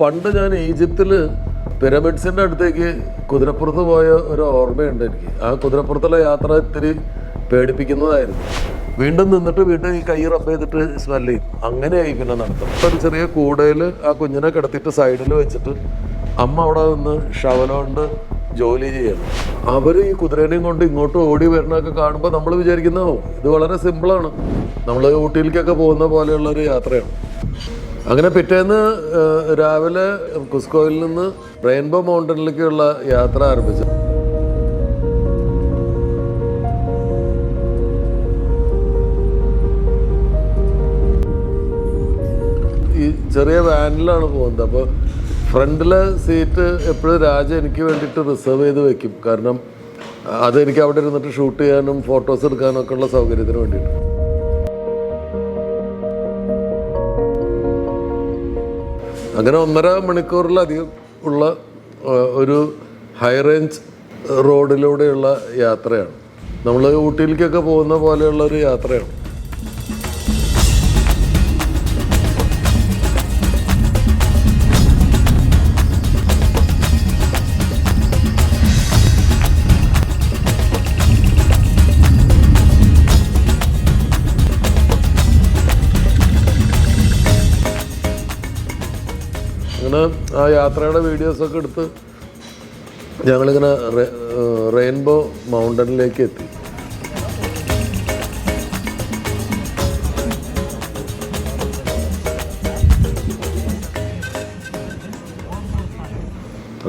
പണ്ട് ഞാൻ ഈജിപ്തിൽ പിരമിഡ്സിന്റെ അടുത്തേക്ക് കുതിരപ്പുറത്ത് പോയ ഒരു ഓർമ്മയുണ്ട് എനിക്ക്. ആ കുതിരപ്പുറത്തുള്ള യാത്ര ഇത്തിരി പേടിപ്പിക്കുന്നതായിരുന്നു. വീണ്ടും നിന്നിട്ട് വീണ്ടും ഈ കൈ റബ്ബ് ചെയ്തിട്ട് സ്മെൽ ചെയ്യും അങ്ങനെയായി പിന്നെ നടത്തും. ഒരു ചെറിയ കൂടയിൽ ആ കുഞ്ഞിനെ കിടത്തിയിട്ട് സൈഡിൽ വെച്ചിട്ട് അമ്മ അവിടെ നിന്ന് ഷവലോണ്ട് ജോലി ചെയ്യണം. അവർ ഈ കുതിരേനെയും കൊണ്ട് ഇങ്ങോട്ട് ഓടി വരണമൊക്കെ കാണുമ്പോൾ നമ്മൾ വിചാരിക്കുന്നതാവും ഇത് വളരെ സിമ്പിളാണ്. നമ്മൾ ഊട്ടിയിലേക്കൊക്കെ പോകുന്ന പോലെയുള്ള ഒരു യാത്രയാണ്. അങ്ങനെ പിറ്റേന്ന് രാവിലെ കുസ്കോയിൽ നിന്ന് റെയിൻബോ മൗണ്ടനിലേക്കുള്ള യാത്ര ആരംഭിച്ചു. ഈ ചെറിയ വാനിലാണ് പോകുന്നത്. അപ്പോൾ ഫ്രണ്ടിലെ സീറ്റ് എപ്പോഴും രാജ എനിക്ക് വേണ്ടിയിട്ട് റിസർവ് ചെയ്ത് വെക്കും. കാരണം അതെനിക്ക് അവിടെ ഇരുന്നിട്ട് ഷൂട്ട് ചെയ്യാനും ഫോട്ടോസ് എടുക്കാനും ഒക്കെ ഉള്ള സൗകര്യത്തിന് വേണ്ടിയിട്ട്. അങ്ങനെ ഒന്നര മണിക്കൂറിലധികം ഉള്ള ഒരു ഹൈ റേഞ്ച് റോഡിലൂടെയുള്ള യാത്രയാണ്. നമ്മൾ ഊട്ടിയിലേക്കൊക്കെ പോകുന്ന പോലെയുള്ള ഒരു യാത്രയാണ്. ആ യാത്രയുടെ വീഡിയോസൊക്കെ എടുത്ത് ഞങ്ങളിങ്ങനെ റെയിൻബോ മൗണ്ടനിലേക്ക് എത്തി.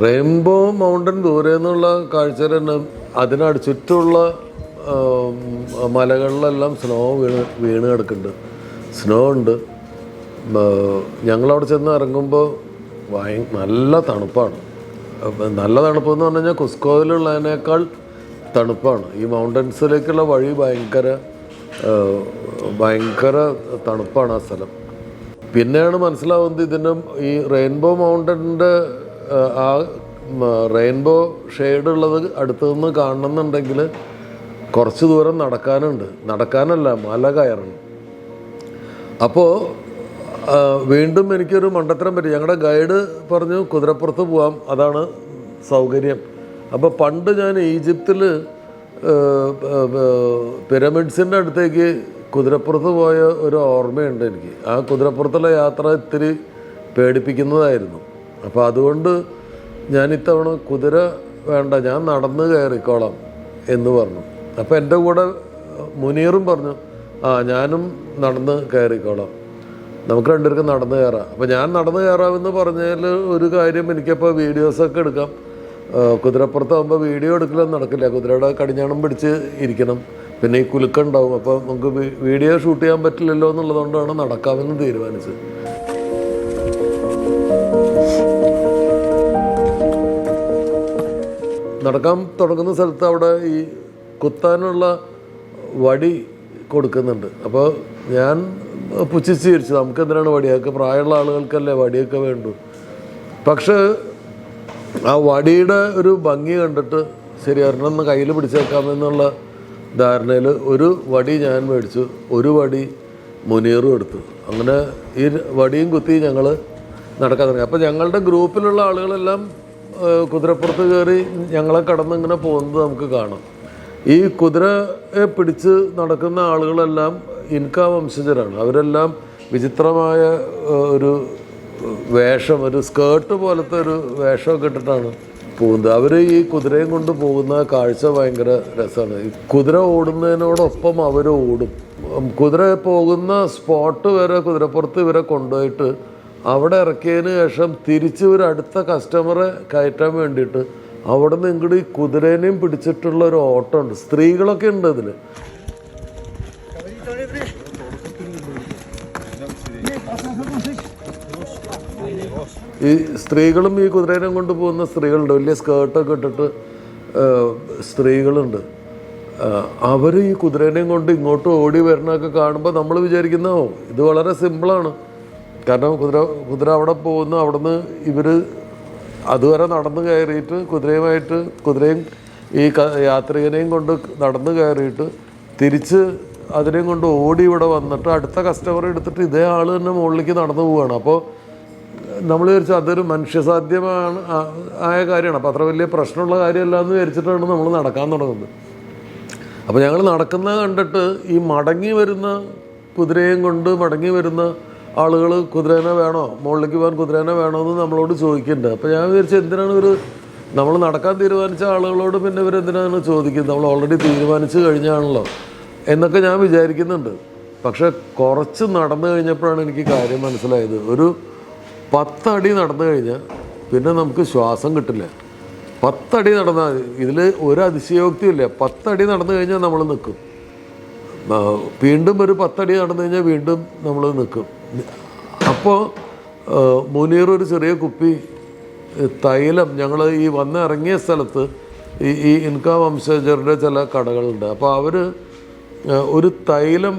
റെയിൻബോ മൗണ്ടൻ ദൂരെ നിന്നുള്ള കാഴ്ച തന്നെ അതിനടു ചുറ്റുമുള്ള മലകളിലെല്ലാം സ്നോ വീണ് വീണ് കിടക്കുന്നുണ്ട്. സ്നോ ഉണ്ട്. ഞങ്ങളവിടെ ചെന്ന് ഇറങ്ങുമ്പോൾ ഭയ നല്ല തണുപ്പാണ്. നല്ല തണുപ്പ് എന്ന് പറഞ്ഞു കഴിഞ്ഞാൽ കുസ്കോയിലുള്ളതിനേക്കാൾ തണുപ്പാണ്. ഈ മൗണ്ടൻസിലേക്കുള്ള വഴി ഭയങ്കര ഭയങ്കര തണുപ്പാണ് ആ സ്ഥലം. പിന്നെയാണ് മനസ്സിലാവുന്നത് ഇതിന്റെ ഈ റെയിൻബോ മൗണ്ടന്റെ ആ റെയിൻബോ ഷെയ്ഡ് ഉള്ളത് അടുത്ത് നിന്ന് കാണണമെന്നുണ്ടെങ്കിൽ കുറച്ച് ദൂരം നടക്കാനുണ്ട്. നടക്കാനല്ല മല കയറണം. അപ്പോൾ വീണ്ടും എനിക്കൊരു മണ്ടത്തരം പറ്റി. ഞങ്ങളുടെ ഗൈഡ് പറഞ്ഞു കുതിരപ്പുറത്ത് പോവാം. അതാണ് സൗകര്യം. അപ്പോൾ പണ്ട് ഞാൻ ഈജിപ്തിൽ പിരമിഡ്സിന്റെ അടുത്തേക്ക് കുതിരപ്പുറത്ത് പോയ ഒരു ഓർമ്മയുണ്ട് എനിക്ക്. ആ കുതിരപ്പുറത്തുള്ള യാത്ര ഇത്തിരി പേടിപ്പിക്കുന്നതായിരുന്നു. അപ്പോൾ അതുകൊണ്ട് ഞാൻ ഇത്തവണ കുതിര വേണ്ട ഞാൻ നടന്ന് കയറിക്കോളാം എന്ന് പറഞ്ഞു. അപ്പോൾ എന്റെ കൂടെ മുനീറും പറഞ്ഞു ആ ഞാനും നടന്ന് കയറിക്കോളാം. നമുക്ക് രണ്ടുപേർക്കും നടന്നു കയറാം. അപ്പോൾ ഞാൻ നടന്നു കയറാമെന്ന് പറഞ്ഞാൽ ഒരു കാര്യം എനിക്കപ്പോൾ വീഡിയോസൊക്കെ എടുക്കാം. കുതിരപ്പുറത്താകുമ്പോൾ വീഡിയോ എടുക്കലൊന്നും നടക്കില്ല. കുതിരയുടെ കടിഞ്ഞാണം പിടിച്ച് ഇരിക്കണം. പിന്നെ ഈ കുലുക്കുണ്ടാവും അപ്പോൾ നമുക്ക് വീഡിയോ ഷൂട്ട് ചെയ്യാൻ പറ്റില്ലല്ലോ എന്നുള്ളതുകൊണ്ടാണ് നടക്കാമെന്ന് തീരുമാനിച്ചത്. നടക്കാൻ തുടങ്ങുന്ന സ്ഥലത്ത് അവിടെ ഈ കുത്താനുള്ള വടി കൊടുക്കുന്നുണ്ട്. അപ്പോൾ ഞാൻ പുച്ഛിച്ച് നമുക്ക് എന്തിനാണ് വടിയൊക്കെ? പ്രായമുള്ള ആളുകൾക്കല്ലേ വടിയൊക്കെ വേണ്ടു. പക്ഷേ ആ വടിയുടെ ഒരു ഭംഗി കണ്ടിട്ട് ശരി ഒരെണ്ണം കയ്യിൽ പിടിച്ചേക്കാമെന്നുള്ള ധാരണയിൽ ഒരു വടി ഞാൻ മേടിച്ചു. ഒരു വടി മുനീറും എടുത്തു. അങ്ങനെ ഈ വടിയും കുത്തി ഞങ്ങൾ നടക്കാൻ തുടങ്ങി. അപ്പോൾ ഞങ്ങളുടെ ഗ്രൂപ്പിലുള്ള ആളുകളെല്ലാം കുതിരപ്പുറത്ത് കയറി ഞങ്ങളെ കടന്ന് ഇങ്ങനെ പോകുന്നത് നമുക്ക് കാണാം. ഈ കുതിരയെ പിടിച്ച് നടക്കുന്ന ആളുകളെല്ലാം ഇൻകാ വംശജരാണ് അവരെല്ലാം വിചിത്രമായ ഒരു വേഷം ഒരു സ്കേർട്ട് പോലത്തെ ഒരു വേഷമൊക്കെ ഇട്ടിട്ടാണ് പോകുന്നത്. അവർ ഈ കുതിരയും കൊണ്ട് പോകുന്ന കാഴ്ച ഭയങ്കര രസമാണ്. കുതിര ഓടുന്നതിനോടൊപ്പം അവർ ഓടും. കുതിര പോകുന്ന സ്പോട്ട് വരെ കുതിരപ്പുറത്ത് ഇവരെ കൊണ്ടുപോയിട്ട് അവിടെ ഇറക്കിയതിന് ശേഷം തിരിച്ച് ഒരു അടുത്ത കസ്റ്റമറെ കയറ്റാൻ വേണ്ടിയിട്ട് അവിടെ നിന്ന് ഇങ്ങോട്ട് ഈ കുതിരേനെയും പിടിച്ചിട്ടുള്ള ഒരു ഓട്ടം ഉണ്ട്. സ്ത്രീകളൊക്കെ ഉണ്ട് ഇതിൽ ഈ സ്ത്രീകളും ഈ കുതിരേനെ കൊണ്ട് പോകുന്ന സ്ത്രീകളുണ്ട്. വലിയ സ്കേർട്ടൊക്കെ ഇട്ടിട്ട് സ്ത്രീകളുണ്ട്. അവർ ഈ കുതിരേനെയും കൊണ്ട് ഇങ്ങോട്ട് ഓടി വരണമൊക്കെ കാണുമ്പോൾ നമ്മൾ വിചാരിക്കുന്ന ഇത് വളരെ സിമ്പിളാണ്. കാരണം കുതിര കുതിര അവിടെ പോകുന്ന അവിടുന്ന് ഇവർ അതുവരെ നടന്നു കയറിയിട്ട് കുതിരയുമായിട്ട് കുതിരയും ഈ യാത്രികനെയും കൊണ്ട് നടന്നു കയറിയിട്ട് തിരിച്ച് അതിനെയും കൊണ്ട് ഓടി ഇവിടെ വന്നിട്ട് അടുത്ത കസ്റ്റമർ എടുത്തിട്ട് ഇതേ ആൾ തന്നെ മുകളിലേക്ക് നടന്നു പോവുകയാണ് അപ്പോൾ നമ്മൾ വിചാരിച്ചു അതൊരു മനുഷ്യസാധ്യമാണ് ആയ കാര്യമാണ്. അപ്പോൾ അത്ര വലിയ പ്രശ്നമുള്ള കാര്യമല്ല എന്ന് വിചാരിച്ചിട്ടാണ് നമ്മൾ നടക്കാൻ തുടങ്ങുന്നത്. അപ്പോൾ ഞങ്ങൾ നടക്കുന്ന കണ്ടിട്ട് ഈ മടങ്ങി വരുന്ന കുതിരയും കൊണ്ട് മടങ്ങി വരുന്ന ആളുകൾ കുതിരേനെ വേണോ മുകളിലേക്ക് പോകാൻ കുതിരേനെ വേണോ എന്ന് നമ്മളോട് ചോദിക്കുന്നുണ്ട്. അപ്പോൾ ഞാൻ വിചാരിച്ചു എന്തിനാണ് ഒരു നമ്മൾ നടക്കാൻ തീരുമാനിച്ച ആളുകളോട് പിന്നെ ഇവരെന്തിനാണ് ചോദിക്കുന്നത്? നമ്മൾ ഓൾറെഡി തീരുമാനിച്ചു കഴിഞ്ഞാണല്ലോ എന്നൊക്കെ ഞാൻ വിചാരിക്കുന്നുണ്ട്. പക്ഷെ കുറച്ച് നടന്നു കഴിഞ്ഞപ്പോഴാണ് എനിക്ക് കാര്യം മനസ്സിലായത്. ഒരു പത്തടി നടന്നു കഴിഞ്ഞാൽ പിന്നെ നമുക്ക് ശ്വാസം കിട്ടില്ല. പത്തടി നടന്നാൽ ഇതിൽ ഒരു അതിശയോക്തിയില്ല. പത്തടി നടന്നു കഴിഞ്ഞാൽ നമ്മൾ നിൽക്കും വീണ്ടും ഒരു പത്തടി നടന്നു കഴിഞ്ഞാൽ വീണ്ടും നമ്മൾ നിൽക്കും അപ്പോൾ മുനീർ ഒരു ചെറിയ കുപ്പി തൈലം ഞങ്ങൾ ഈ വന്ന് ഇറങ്ങിയ സ്ഥലത്ത് ഈ ഈ ഇൻകാ വംശജരുടെ ചില കടകളുണ്ട്. അപ്പോൾ അവർ ഒരു തൈലം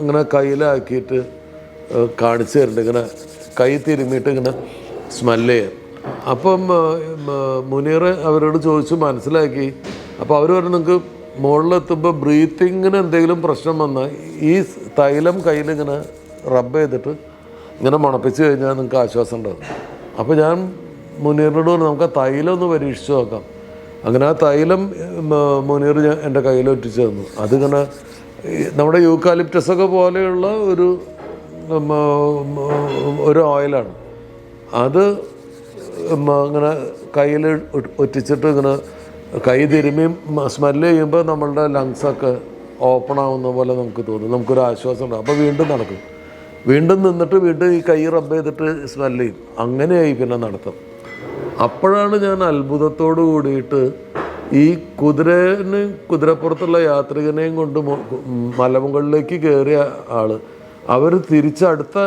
ഇങ്ങനെ കയ്യിലാക്കിയിട്ട് കാണിച്ചു തരുന്നുണ്ട്. ഇങ്ങനെ കൈ തിരുമ്മിയിട്ട് ഇങ്ങനെ സ്മെല്ല് അപ്പം മുനീർ അവരോട് ചോദിച്ചു മനസ്സിലാക്കി. അപ്പോൾ അവർ പറഞ്ഞു നിങ്ങൾക്ക് മുകളിലെത്തുമ്പോൾ ബ്രീത്തിങ്ങിന് എന്തെങ്കിലും പ്രശ്നം വന്നാൽ ഈ തൈലം കയ്യിലിങ്ങനെ റബ്ബ് ചെയ്തിട്ട് ഇങ്ങനെ മണപ്പിച്ച് കഴിഞ്ഞാൽ നിങ്ങൾക്ക് ആശ്വാസം ഉണ്ടാകും അപ്പോൾ ഞാൻ മുനീറിനോട് പറഞ്ഞു നമുക്ക് ആ തൈലം ഒന്ന് പരീക്ഷിച്ച് നോക്കാം. അങ്ങനെ ആ തൈലം മുനീർ ഞാൻ എന്റെ കയ്യിൽ ഒറ്റിച്ച് തന്നു. അതിങ്ങനെ നമ്മുടെ യൂക്കാലിപ്റ്റസ് ഒക്കെ പോലെയുള്ള ഒരു ഒരു ഓയിലാണ്. അത് അങ്ങനെ കയ്യിൽ ഒറ്റിച്ചിട്ട് ഇങ്ങനെ കൈ തിരുമ്മി സ്മെല്ല് ചെയ്യുമ്പോൾ നമ്മളുടെ ലങ്സൊക്കെ ഓപ്പൺ ആവുന്ന പോലെ നമുക്ക് തോന്നും. നമുക്കൊരു ആശ്വാസം ഉണ്ടാകും അപ്പോൾ വീണ്ടും നടക്കും. വീണ്ടും നിന്നിട്ട് വീണ്ടും ഈ കൈ റബ്ബ് ചെയ്തിട്ട് സ്മെല്ല് ചെയ്യും. അങ്ങനെയായി പിന്നെ നടത്തം. അപ്പോഴാണ് ഞാൻ അത്ഭുതത്തോട് കൂടിയിട്ട് ഈ കുതിരന് കുതിരപ്പുറത്തുള്ള യാത്രികനെയും കൊണ്ട് മലമുകളിലേക്ക് കയറിയ ആൾ അവർ തിരിച്ചടുത്ത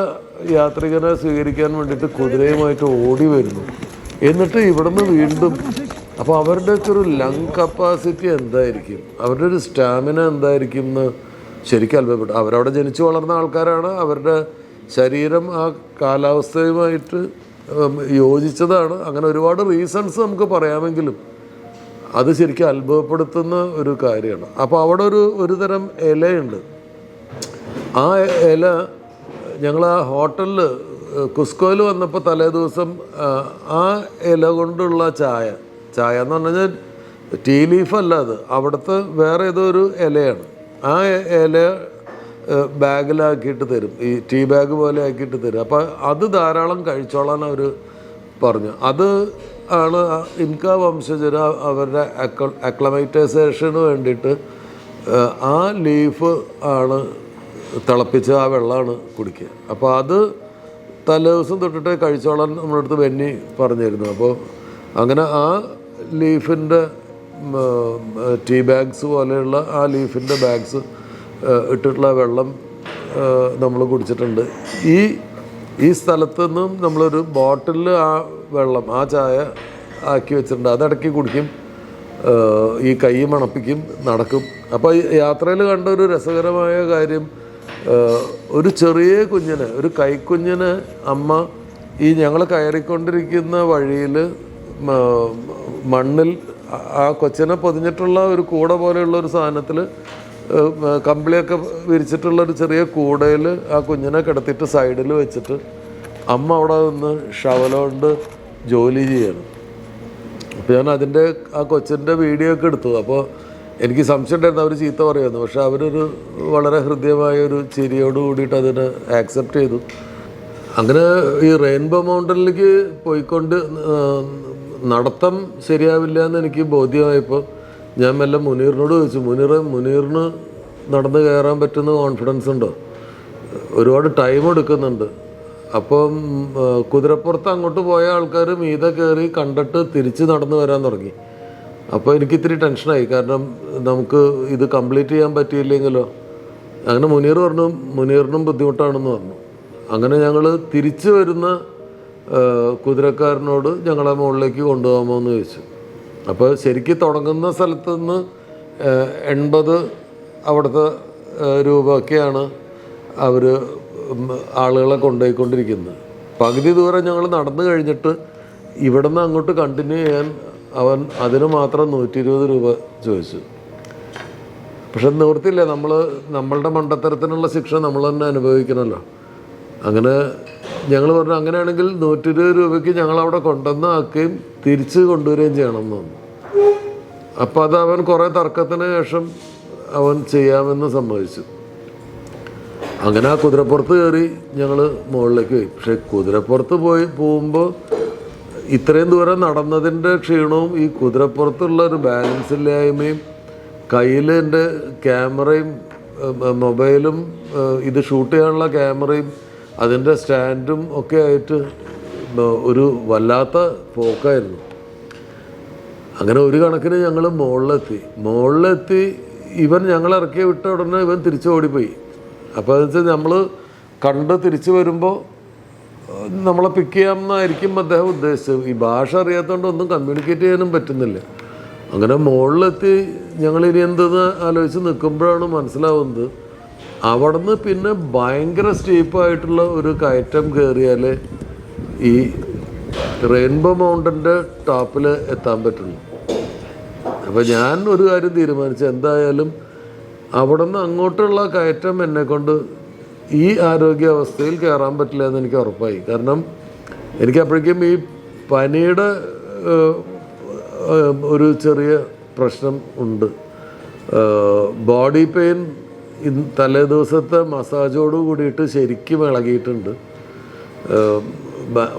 യാത്രികനെ സ്വീകരിക്കാൻ വേണ്ടിയിട്ട് കുതിരയുമായിട്ട് ഓടി വരുന്നു. എന്നിട്ട് ഇവിടുന്ന് വീണ്ടും അപ്പോൾ അവരുടെയൊക്കെ ഒരു ലങ് കപ്പാസിറ്റി എന്തായിരിക്കും? അവരുടെ ഒരു സ്റ്റാമിന എന്തായിരിക്കും എന്ന് ശരിക്കും അത്ഭുതപ്പെട്ടു. അവരവിടെ ജനിച്ചു വളർന്ന ആൾക്കാരാണ്. അവരുടെ ശരീരം ആ കാലാവസ്ഥയുമായിട്ട് യോജിച്ചതാണ്. അങ്ങനെ ഒരുപാട് റീസൺസ് നമുക്ക് പറയാമെങ്കിലും അത് ശരിക്കും അത്ഭുതപ്പെടുത്തുന്ന ഒരു കാര്യമാണ്. അപ്പോൾ അവിടെ ഒരു ഒരു തരം ഇലയുണ്ട്. ആ ഇല ഞങ്ങൾ ആ ഹോട്ടലിൽ കുസ്കോയിൽ വന്നപ്പോൾ തലേ ദിവസം ആ, ഇല കൊണ്ടുള്ള ചായ ചായ എന്ന് പറഞ്ഞു കഴിഞ്ഞാൽ ടീ ലീഫ് അല്ല അത് അവിടുത്തെ വേറെ ഏതോ ഒരു ഇലയാണ് ആ ഇല ബാഗിലാക്കിയിട്ട് തരും ഈ ടീ ബാഗ് പോലെ ആക്കിയിട്ട് തരും. അപ്പോൾ അത് ധാരാളം കഴിച്ചോളാൻ അവർ പറഞ്ഞു. അത് ആണ് ഇൻക വംശജർ അവരുടെ അക്ലമൈറ്റൈസേഷന് വേണ്ടിയിട്ട് ആ ലീഫ് ആണ് തിളപ്പിച്ച് ആ വെള്ളമാണ് കുടിക്കുക. അപ്പോൾ അത് തലേ ദിവസം തൊട്ടിട്ട് കഴിച്ചോളാൻ നമ്മുടെ അടുത്ത് ബെന്നി പറഞ്ഞിരുന്നു. അപ്പോൾ അങ്ങനെ ആ ലീഫിന്റെ ടീ ബാഗ്സ് പോലെയുള്ള ആ ലീഫിന്റെ ബാഗ്സ് ഇട്ടിട്ടുള്ള വെള്ളം നമ്മൾ കുടിച്ചിട്ടുണ്ട്. ഈ ഈ സ്ഥലത്തു നിന്നും നമ്മളൊരു ബോട്ടിലിൽ ആ വെള്ളം ആ ചായ ആക്കി വെച്ചിട്ടുണ്ട്. അതിടയ്ക്ക് കുടിക്കും. ഈ കൈ മണപ്പിക്കും നടക്കും. അപ്പോൾ യാത്രയിൽ കണ്ട ഒരു രസകരമായ കാര്യം ഒരു ചെറിയ കുഞ്ഞിന് ഒരു കൈക്കുഞ്ഞിന് അമ്മ ഈ ഞങ്ങൾ കയറിക്കൊണ്ടിരിക്കുന്ന വഴിയിൽ മണ്ണിൽ ആ- കൊച്ചിനെ പൊതിഞ്ഞിട്ടുള്ള ഒരു കൂട പോലെയുള്ള ഒരു സാധനത്തിൽ കമ്പിളിയൊക്കെ വിരിച്ചിട്ടുള്ള ഒരു ചെറിയ കൂടയിൽ ആ കുഞ്ഞിനെ കിടത്തിയിട്ട് സൈഡിൽ വെച്ചിട്ട് അമ്മ അവിടെ നിന്ന് ഷവലോണ്ട് ജോലി ചെയ്യണം. അപ്പോൾ ഞാൻ അതിന്റെ ആ കൊച്ചിന്റെ വീഡിയോ ഒക്കെ എടുത്തു. അപ്പോൾ എനിക്ക് സംശയം ഉണ്ടായിരുന്നു. അവർ ചീത്ത പറയുമായിരുന്നു. പക്ഷെ അവരൊരു വളരെ ഹൃദ്യമായ ഒരു ചിരിയോട് കൂടിയിട്ട് അതിനെ ആക്സെപ്റ്റ് ചെയ്തു. അങ്ങനെ ഈ റെയിൻബോ മൗണ്ടനിലേക്ക് പോയിക്കൊണ്ട് നടത്തം ശരിയാവില്ല എന്ന് എനിക്ക് ബോധ്യമായപ്പോൾ ഞാൻ മെല്ലെ മുനീറിനോട് ചോദിച്ചു മുനീർ മുനീറിന് നടന്ന് കയറാൻ പറ്റുന്ന കോൺഫിഡൻസ് ഉണ്ടോ? ഒരുപാട് ടൈം എടുക്കുന്നുണ്ട്. അപ്പം കുതിരപ്പുറത്ത് അങ്ങോട്ട് പോയ ആൾക്കാർ മീതെ കയറി കണ്ടിട്ട് തിരിച്ച് നടന്നു വരാൻ തുടങ്ങി. അപ്പോൾ എനിക്ക് ഇത്തിരി ടെൻഷനായി. കാരണം നമുക്ക് ഇത് കംപ്ലീറ്റ് ചെയ്യാൻ പറ്റിയില്ലെങ്കിലോ? അങ്ങനെ മുനീർ പറഞ്ഞു മുനീറിനും ബുദ്ധിമുട്ടാണെന്ന് പറഞ്ഞു. അങ്ങനെ ഞങ്ങൾ തിരിച്ചു വരുന്ന കുതിരക്കാരനോട് ഞങ്ങളെ മുകളിലേക്ക് കൊണ്ടുപോകാമോ എന്ന് ചോദിച്ചു. അപ്പോൾ ശരിക്കും തുടങ്ങുന്ന സ്ഥലത്ത് നിന്ന് എൺപത് അവിടുത്തെ രൂപയൊക്കെയാണ് അവർ ആളുകളെ കൊണ്ടുപോയിക്കൊണ്ടിരിക്കുന്നത്. പകുതി ദൂരം ഞങ്ങൾ നടന്നു കഴിഞ്ഞിട്ട് ഇവിടെ നിന്ന് അങ്ങോട്ട് കണ്ടിന്യൂ ചെയ്യാൻ അവൻ അതിന് മാത്രം നൂറ്റി ഇരുപത് രൂപ ചോദിച്ചു. പക്ഷെ നിവൃത്തിയില്ല. നമ്മൾ നമ്മളുടെ മണ്ടത്തരത്തിനുള്ള ശിക്ഷ നമ്മൾ തന്നെ അനുഭവിക്കണമല്ലോ അങ്ങനെ ഞങ്ങൾ പറഞ്ഞു അങ്ങനെയാണെങ്കിൽ നൂറ്റി ഇരുപത് രൂപയ്ക്ക് ഞങ്ങൾ അവിടെ കൊണ്ടുവന്ന് ആക്കുകയും തിരിച്ച് കൊണ്ടുവരികയും ചെയ്യണം എന്ന് തോന്നുന്നു അപ്പം അത് അവൻ കുറേ തർക്കത്തിന് ശേഷം അവൻ ചെയ്യാമെന്ന് സമ്മതിച്ചു. അങ്ങനെ ആ കുതിരപ്പുറത്ത് കയറി ഞങ്ങൾ മുകളിലേക്ക് പോയി. പക്ഷെ കുതിരപ്പുറത്ത് പോയി പോകുമ്പോൾ ഇത്രയും ദൂരം നടന്നതിന്റെ ക്ഷീണവും ഈ കുതിരപ്പുറത്തുള്ള ഒരു ബാലൻസ് ഇല്ലായ്മയും കയ്യിൽ എന്റെ ക്യാമറയും മൊബൈലും ഇത് ഷൂട്ട് ചെയ്യാനുള്ള ക്യാമറയും അതിന്റെ സ്റ്റാൻഡും ഒക്കെ ആയിട്ട് ഒരു വല്ലാത്ത പോക്കായിരുന്നു. അങ്ങനെ ഒരു കണക്കിന് ഞങ്ങൾ മുകളിലെത്തി മുകളിലെത്തി ഇവൻ ഞങ്ങൾ ഇറക്കി വിട്ട ഉടനെ ഇവൻ തിരിച്ചു ഓടിപ്പോയി. അപ്പോൾ എന്ന് വെച്ചാൽ നമ്മൾ കണ്ട് തിരിച്ചു വരുമ്പോൾ നമ്മളെ പിക്ക് ചെയ്യാമെന്നായിരിക്കും അദ്ദേഹം ഉദ്ദേശിച്ചത്. ഈ ഭാഷ അറിയാത്തതുകൊണ്ട് ഒന്നും കമ്മ്യൂണിക്കേറ്റ് ചെയ്യാനും പറ്റുന്നില്ല. അങ്ങനെ മുകളിലെത്തി ഞങ്ങൾ ഇനി എന്തെന്ന് ആലോചിച്ച് നിൽക്കുമ്പോഴാണ് മനസ്സിലാവുന്നത്. അവിടുന്ന് പിന്നെ ഭയങ്കര സ്റ്റീപ്പായിട്ടുള്ള ഒരു കയറ്റം കയറിയാൽ ഈ റെയിൻബോ മൗണ്ടന്റെ ടോപ്പിൽ എത്താൻ പറ്റുള്ളൂ. അപ്പോൾ ഞാൻ ഒരു കാര്യം തീരുമാനിച്ചു. എന്തായാലും അവിടെ നിന്ന് അങ്ങോട്ടുള്ള കയറ്റം എന്നെ കൊണ്ട് ഈ ആരോഗ്യാവസ്ഥയിൽ കയറാൻ പറ്റില്ല എന്ന് എനിക്ക് ഉറപ്പായി. കാരണം എനിക്ക് അപ്പോഴേക്കും ഈ പനിയുടെ ഒരു ചെറിയ പ്രശ്നം ഉണ്ട്. ബോഡി പെയിൻ തലേ ദിവസത്തെ മസാജോട് കൂടിയിട്ട് ശരിക്കും ഇളകിയിട്ടുണ്ട്.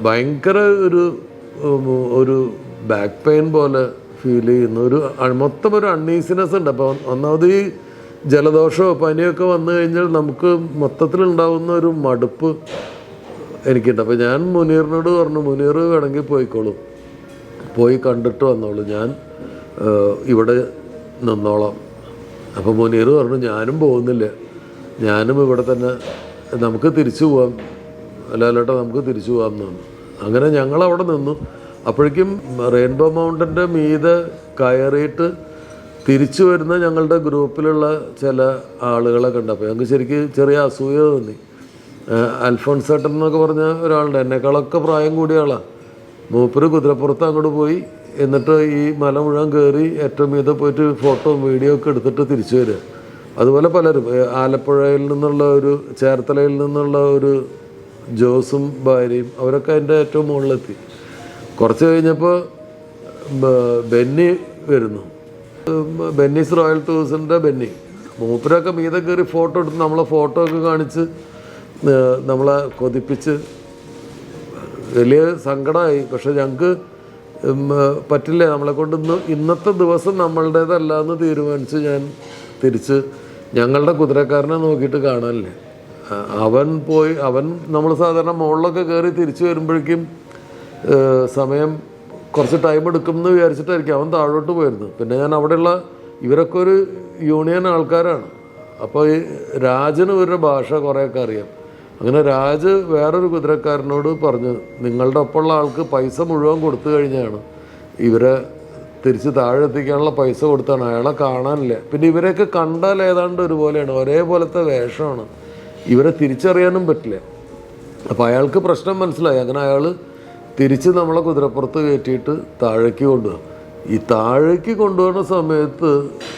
ഭയങ്കര ഒരു ഒരു ബാക്ക് പെയിൻ പോലെ ഫീൽ ചെയ്യുന്ന ഒരു മൊത്തം ഒരു അൺഈസിനെസ് ഉണ്ട്. അപ്പോൾ ഒന്നാമത് ഈ ജലദോഷമോ പനിയൊക്കെ വന്നു കഴിഞ്ഞാൽ നമുക്ക് മൊത്തത്തിലുണ്ടാവുന്ന ഒരു മടുപ്പ് എനിക്കുണ്ട്. അപ്പോൾ ഞാൻ മുനീറിനോട് പറഞ്ഞു മുനീർ വേണമെങ്കിൽ പോയിക്കോളും. പോയി കണ്ടിട്ട് വന്നോളൂ. ഞാൻ ഇവിടെ നിന്നോളാം. അപ്പോൾ മുനീർ പറഞ്ഞു ഞാനും പോകുന്നില്ല. ഞാനും ഇവിടെ തന്നെ നമുക്ക് തിരിച്ചു പോവാം. അല്ലാലോട്ടെ നമുക്ക് തിരിച്ചു പോകാം എന്ന് പറഞ്ഞു. അങ്ങനെ ഞങ്ങൾ അവിടെ നിന്നു. അപ്പോഴേക്കും റെയിൻബോ മൗണ്ടന്റെ മീതെ കയറിയിട്ട് തിരിച്ചു വരുന്ന ഞങ്ങളുടെ ഗ്രൂപ്പിലുള്ള ചില ആളുകളെ കണ്ടപ്പോൾ ഞങ്ങൾക്ക് ശരിക്കും ചെറിയ അസൂയ തോന്നി. അൽഫോൺസ് ഏട്ടൻ എന്നൊക്കെ പറഞ്ഞ ഒരാളുണ്ട്. എന്നെക്കാളൊക്കെ പ്രായം കൂടിയ ആളാണ് മൂപ്പര് കുതിരപ്പുറത്ത് അങ്ങോട്ട് പോയി. എന്നിട്ട് ഈ മല മുഴുവൻ കയറി ഏറ്റവും മീതെ പോയിട്ട് ഫോട്ടോ വീഡിയോ ഒക്കെ എടുത്തിട്ട് തിരിച്ചു വരിക. അതുപോലെ പലരും. ആലപ്പുഴയിൽ നിന്നുള്ള ഒരു ചേർത്തലയിൽ നിന്നുള്ള ഒരു ജോസും ഭാര്യയും അവരൊക്കെ അതിന്റെ ഏറ്റവും മുകളിലെത്തി. കുറച്ച് കഴിഞ്ഞപ്പോൾ ബെന്നി വരുന്നു. ബെന്നീസ് റോയൽ ടൂറിസിന്റെ ബെന്നി. മൂപ്പരൊക്കെ മീതെ കയറി ഫോട്ടോ എടുത്ത് നമ്മളെ ഫോട്ടോ ഒക്കെ കാണിച്ച് നമ്മളെ കൊതിപ്പിച്ച്. വലിയ സങ്കടമായി പക്ഷെ ഞങ്ങൾക്ക് പറ്റില്ല. നമ്മളെ കൊണ്ട് ഇന്ന് ഇന്നത്തെ ദിവസം നമ്മളുടേതല്ല എന്ന് തീരുമാനിച്ച് ഞാൻ തിരിച്ച് ഞങ്ങളുടെ കുതിരക്കാരനെ നോക്കിയിട്ട് കാണാനില്ലേ. അവൻ പോയി അവൻ നമ്മൾ സാധാരണ മുകളിലൊക്കെ കയറി തിരിച്ചു വരുമ്പോഴേക്കും സമയം കുറച്ച് ടൈം എടുക്കും എന്ന് വിചാരിച്ചിട്ടായിരിക്കും അവൻ താഴോട്ട് പോയിരുന്നത്. പിന്നെ ഞാൻ അവിടെയുള്ള ഇവരൊക്കെ ഒരു യൂണിയൻ ആൾക്കാരാണ്. അപ്പോൾ ഈ രാജന് ഇവരുടെ ഭാഷ കുറേയൊക്കെ അറിയാം. അങ്ങനെ രാജ് വേറൊരു കുതിരക്കാരനോട് പറഞ്ഞു നിങ്ങളുടെ ഒപ്പമുള്ള ആൾക്ക് പൈസ മുഴുവൻ കൊടുത്തു കഴിഞ്ഞാണ് ഇവരെ തിരിച്ച് താഴെ എത്തിക്കാനുള്ള പൈസ കൊടുത്താണ്. അയാളെ കാണാനില്ല. പിന്നെ ഇവരെയൊക്കെ കണ്ടാൽ ഏതാണ്ട് ഒരുപോലെയാണ്. ഒരേപോലത്തെ വേഷമാണ്. ഇവരെ തിരിച്ചറിയാനും പറ്റില്ല. അപ്പോൾ അയാൾക്ക് പ്രശ്നം മനസ്സിലായി. അങ്ങനെ അയാൾ തിരിച്ച് നമ്മളെ കുതിരപ്പുറത്ത് കയറ്റിയിട്ട് താഴേക്ക് കൊണ്ടുപോകും ഈ താഴേക്ക് കൊണ്ടുപോകുന്ന സമയത്ത്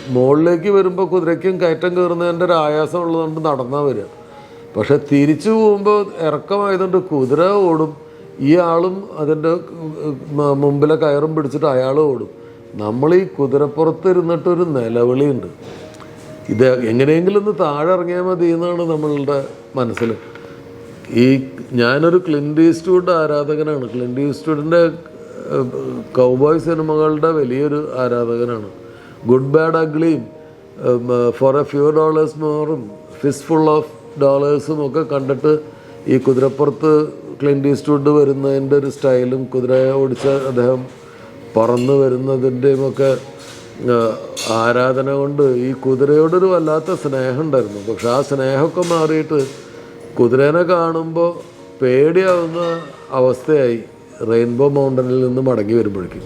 മുകളിലേക്ക് വരുമ്പോൾ കുതിരയ്ക്കും കയറ്റം കയറുന്നതിന്റെ ഒരു ആയാസം ഉള്ളതുകൊണ്ട് നടന്നാൽ വരിക. പക്ഷെ തിരിച്ചു പോകുമ്പോൾ ഇറക്കമായതുകൊണ്ട് കുതിര ഓടും. ഈ ആളും അതിന്റെ മുമ്പിലെ കയറും പിടിച്ചിട്ട് അയാൾ ഓടും. നമ്മൾ ഈ കുതിരപ്പുറത്ത് ഇരുന്നിട്ടൊരു നിലവിളിയുണ്ട്. ഇത് എങ്ങനെയെങ്കിലും ഒന്ന് താഴെ ഇറങ്ങിയാൽ മതി എന്നാണ് നമ്മളുടെ മനസ്സിൽ ഈ ഞാനൊരു ക്ലിൻഡ് ഈസ്റ്റ്വുഡ് ആരാധകനാണ്. ക്ലിൻഡ് ഈസ്റ്റ്വുഡിന്റെ കൗബോയ് സിനിമകളുടെ വലിയൊരു ആരാധകനാണ്. ഗുഡ് ബാഡ് അഗ്ലിയും ഫോർ എ ഫ്യൂ ഡോളേഴ്സ് മോറും ഫിസ് ഫുൾ ഓഫ് ഡോളേഴ്സും ഒക്കെ കണ്ടിട്ട് ഈ കുതിരപ്പുറത്ത് ക്ലിൻഡ് ഈസ്റ്റ്വുഡ് വരുന്നതിന്റെ ഒരു സ്റ്റൈലും കുതിരയെ ഓടിച്ച അദ്ദേഹം പറന്ന് വരുന്നതിന്റെയും ഒക്കെ ആരാധന കൊണ്ട് ഈ കുതിരയോടൊരു വല്ലാത്ത സ്നേഹം ഉണ്ടായിരുന്നു. പക്ഷെ ആ സ്നേഹമൊക്കെ മാറിയിട്ട് കുതിരേനെ കാണുമ്പോൾ പേടിയാവുന്ന അവസ്ഥയായി റെയിൻബോ മൗണ്ടനിൽ നിന്ന് മടങ്ങി വരുമ്പോഴേക്കും.